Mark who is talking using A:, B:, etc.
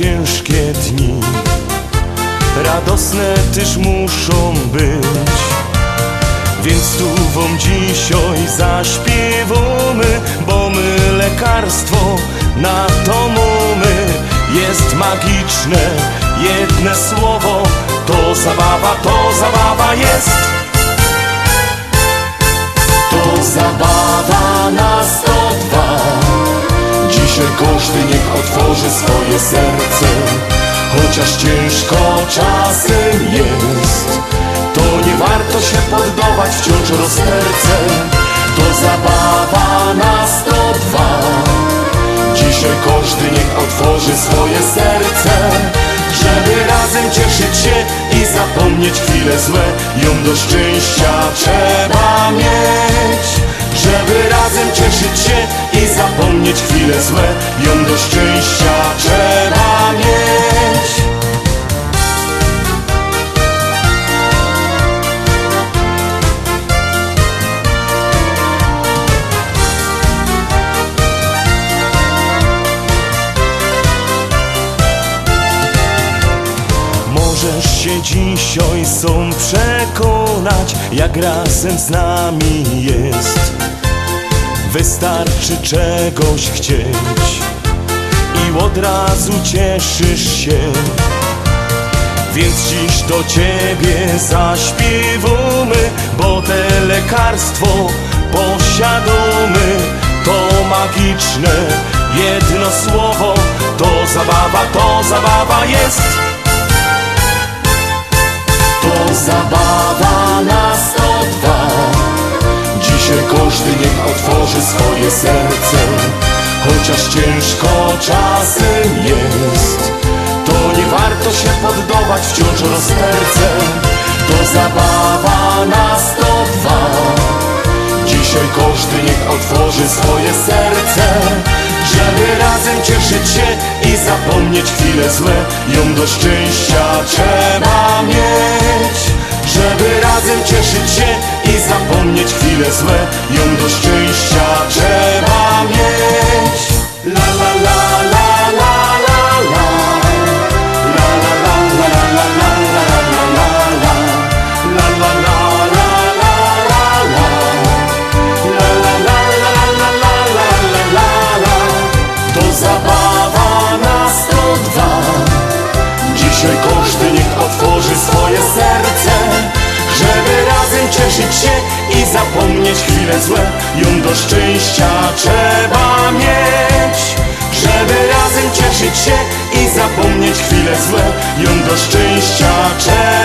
A: ciężkie dni. Radosne też muszą być. Więc tu wam dzisiaj zaśpiewamy Bo my lekarstwo na to mamy. Jest magiczne jedne słowo To zabawa, to zabawa jest. To zabawa na 102 Dzisiaj każdy niech otworzy swoje serce Chociaż ciężko czasem jest. To nie warto się poddawać wciąż rozterce. To zabawa na 102 Dzisiaj każdy niech otworzy swoje serce Żeby razem cieszyć się i zapomnieć chwile złe. Ją do szczęścia trzeba mieć Żeby razem cieszyć się i zapomnieć chwile złe. Ją do się dzisiaj są przekonać, jak razem z nami jest. Wystarczy czegoś chcieć i od razu cieszysz się. Więc dziś do ciebie zaśpiewamy, bo te lekarstwo posiadamy. To magiczne jedno słowo, to zabawa, to zabawa jest. Zabawa na 102 Dzisiaj każdy niech otworzy swoje serce Chociaż ciężko czasem jest. To nie warto się poddawać wciąż rozterce To zabawa na 102 Dzisiaj każdy niech otworzy swoje serce Żeby razem cieszyć się i zapomnieć chwile złe. Ją do szczęścia trzeba mieć razem cieszyć się i zapomnieć chwile złe Ją do chwile złe. Ją do szczęścia trzeba mieć Żeby razem cieszyć się i zapomnieć chwile złe. Ją do szczęścia trzeba